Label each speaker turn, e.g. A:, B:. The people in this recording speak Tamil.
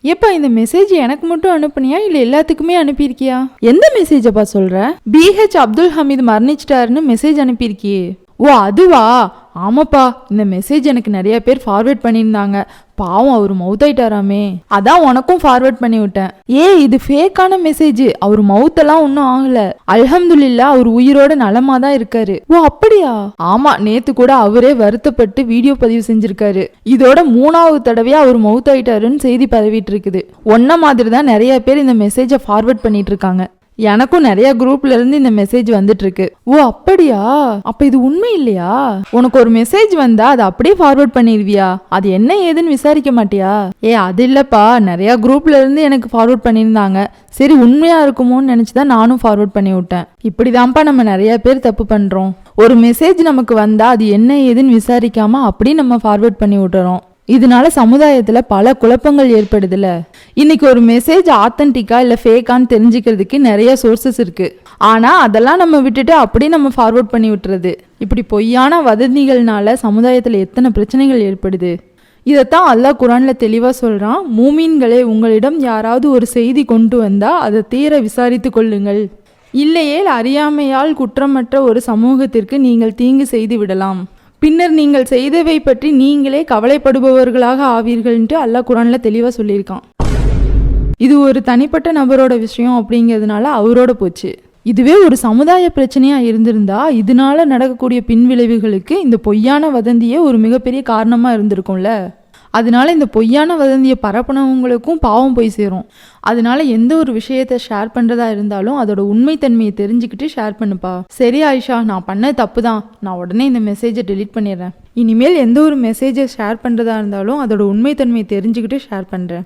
A: ஏப்பா இந்த மெசேஜ் எனக்கு மட்டும் அனுப்புனியா? இல்ல எல்லாத்துக்குமே அனுப்பியிருக்கியா? எந்த மெசேஜப்பா சொல்ற? பிஹெச் அப்துல் ஹமீது மரணிச்சிட்டாருன்னு மெசேஜ் அனுப்பியிருக்கியே. ஓ அதுவா? ஆமாப்பா இந்த மெசேஜ் எனக்கு நிறைய பேர் ஃபார்வேர்ட் பண்ணியிருந்தாங்க. பாவம் அவர் மவுத்தாயிட்டாராமே. அதான் உனக்கும் ஃபார்வேர்ட் பண்ணி விட்டேன் ஏ இது ஃபேக்கான மெசேஜ் அவர் மவுத்தெல்லாம் ஒன்றும் ஆகல. அல்ஹம்துல்லா அவர் உயிரோட நலமா தான் இருக்காரு. ஓ அப்படியா? ஆமா நேத்து கூட அவரே வருத்தப்பட்டு வீடியோ பதிவு செஞ்சிருக்காரு. இதோட மூணாவது தடவையா அவர் மவுத்தாயிட்டாருன்னு செய்தி பரவிட்டு இருக்குது. ஒன்ன மாதிரி தான் நிறைய பேர் இந்த மெசேஜை ஃபார்வேர்ட் பண்ணிட்டு இருக்காங்க. எனக்கும் நிறைய குரூப்ல இருந்து இந்த மெசேஜ் வந்துட்டு இருக்கு ஓ அப்படியா? அப்ப இது உண்மை இல்லையா? உனக்கு ஒரு மெசேஜ் வந்தா அதை அப்படியே ஃபார்வர்ட் பண்ணிடுவியா? அது என்ன ஏதுன்னு விசாரிக்க மாட்டியா? ஏ அது இல்லப்பா. நிறைய குரூப்ல இருந்து எனக்கு ஃபார்வர்ட் பண்ணியிருந்தாங்க. சரி உண்மையா இருக்குமோன்னு நினைச்சுதான் நானும் ஃபார்வர்ட் பண்ணி விட்டேன். இப்படிதான்ப்பா நம்ம நிறைய பேர் தப்பு பண்றோம். ஒரு மெசேஜ் நமக்கு வந்தா அது என்ன ஏதுன்னு விசாரிக்காம அப்படியே நம்ம ஃபார்வர்ட் பண்ணி விட்டுறோம். இதனால சமுதாயத்தில் பல குழப்பங்கள் ஏற்படுதுல. இன்னைக்கு ஒரு மெசேஜ் ஆத்தன்டிக்கா இல்லை ஃபேக்கான்னு தெரிஞ்சுக்கிறதுக்கு நிறைய சோர்சஸ் இருக்கு. ஆனால் அதெல்லாம் நம்ம விட்டுட்டு அப்படியே நம்ம ஃபார்வர்ட் பண்ணி விட்டுறது. இப்படி பொய்யான வதந்திகள்னால சமுதாயத்தில் எத்தனை பிரச்சனைகள் ஏற்படுது? இதைத்தான் அல்லாஹ் குரான்ல தெளிவாக சொல்கிறான் மூமீன்களே உங்களிடம் யாராவது ஒரு செய்தி கொண்டு வந்தால் அதை தீர விசாரித்து கொள்ளுங்கள். இல்லையேல் அறியாமையால் குற்றமற்ற ஒரு சமூகத்திற்கு நீங்கள் தீங்கு செய்து விடலாம். பின்னர் நீங்கள் செய்தவை பற்றி நீங்களே கவலைப்படுபவர்களாக ஆவீர்கள்ன்ட்டு அல்லாஹ் குரான்ல தெளிவாக சொல்லியிருக்கான். இது ஒரு தனிப்பட்ட நபரோட விஷயம் அப்படிங்கிறதுனால அவரோட போச்சு. இதுவே ஒரு சமுதாய பிரச்சனையா இருந்திருந்தா இதனால நடக்கக்கூடிய பின்விளைவுகளுக்கு இந்த பொய்யான வதந்தியே ஒரு மிகப்பெரிய காரணமா இருந்திருக்கும்ல. அதனால இந்த பொய்யான வதந்தியை பரப்புனவங்களுக்கும் பாவம் போய் சேரும். அதனால எந்த ஒரு விஷயத்த ஷேர் பண்ணுறதா இருந்தாலும் அதோட உண்மைத்தன்மையை தெரிஞ்சுக்கிட்டு ஷேர் பண்ணுப்பா. சரி ஆயிஷா நான் பண்ண தப்பு தான் நான் உடனே இந்த மெசேஜை டெலிட் பண்ணிடுறேன். இனிமேல் எந்த ஒரு மெசேஜை ஷேர் பண்ணுறதா இருந்தாலும் அதோட உண்மைத்தன்மையை தெரிஞ்சுக்கிட்டு ஷேர் பண்ணுறேன்